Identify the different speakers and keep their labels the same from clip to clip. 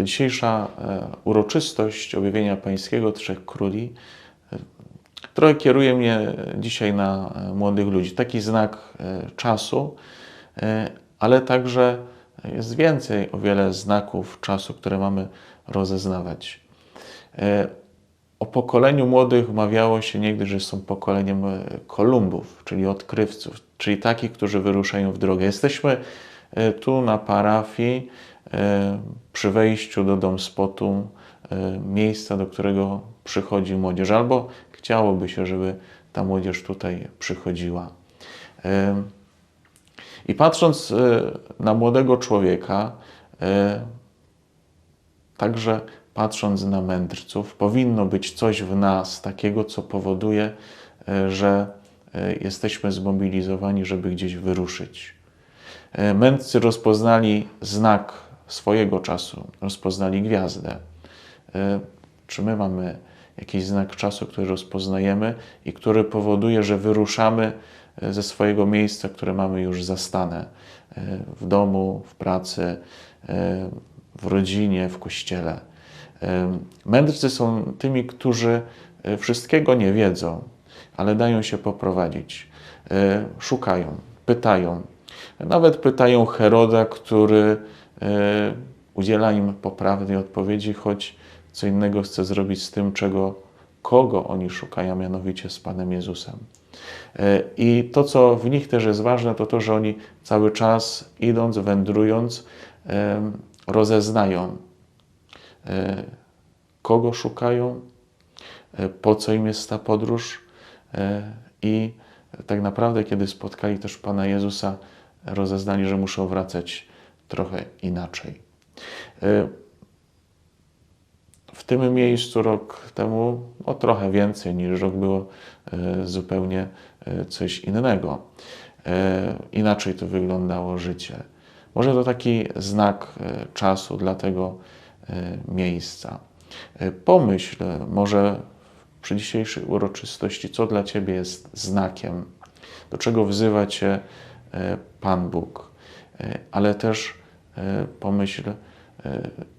Speaker 1: to dzisiejsza e, uroczystość objawienia Pańskiego Trzech Króli e, trochę kieruje mnie dzisiaj na e, młodych ludzi. Taki znak czasu, ale także jest więcej, o wiele znaków czasu, które mamy rozeznawać. O pokoleniu młodych mawiało się niegdyś, że są pokoleniem Kolumbów, czyli odkrywców, czyli takich, którzy wyruszają w drogę. Jesteśmy tu na parafii, e, przy wejściu do Dom Spotu, e, miejsca, do którego przychodzi młodzież, albo chciałoby się, żeby ta młodzież tutaj przychodziła. E, I patrząc e, na młodego człowieka, e, Także patrząc na mędrców, powinno być coś w nas takiego, co powoduje, e, że e, jesteśmy zmobilizowani, żeby gdzieś wyruszyć. E, Mędrcy rozpoznali znak swojego czasu, rozpoznali gwiazdę. E, Czy my mamy jakiś znak czasu, który rozpoznajemy i który powoduje, że wyruszamy e, ze swojego miejsca, które mamy już zastane w domu, w pracy, w rodzinie, w kościele. Mędrcy są tymi, którzy wszystkiego nie wiedzą, ale dają się poprowadzić. Szukają, pytają. Nawet pytają Heroda, który e, udziela im poprawnej odpowiedzi, choć co innego chce zrobić z tym, czego, kogo oni szukają, mianowicie z Panem Jezusem. E, I to, co w nich też jest ważne, to to, że oni cały czas idąc, wędrując, rozeznają, e, kogo szukają, po co im jest ta podróż i tak naprawdę, kiedy spotkali też Pana Jezusa, rozeznali, że muszą wracać trochę inaczej. E, W tym miejscu rok temu, no trochę więcej niż rok było e, zupełnie e, coś innego. Inaczej to wyglądało życie. Może to taki znak czasu dla tego miejsca. Pomyśl może przy dzisiejszej uroczystości, co dla Ciebie jest znakiem, do czego wzywa Cię Pan Bóg. E, Ale też e, pomyśl e,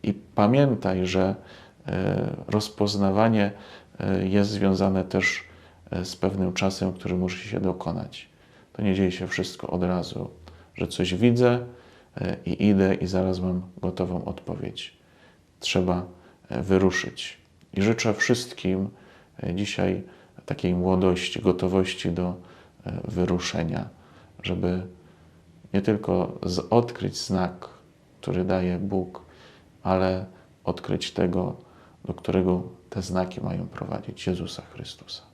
Speaker 1: i pamiętaj, że e, rozpoznawanie e, jest związane też e, z pewnym czasem, który musi się dokonać. To nie dzieje się wszystko od razu, że coś widzę e, i idę i zaraz mam gotową odpowiedź. Trzeba e, wyruszyć. I życzę wszystkim e, dzisiaj takiej młodości, gotowości do e, wyruszenia, żeby nie tylko odkryć znak, który daje Bóg, ale odkryć tego, do którego te znaki mają prowadzić Jezusa Chrystusa.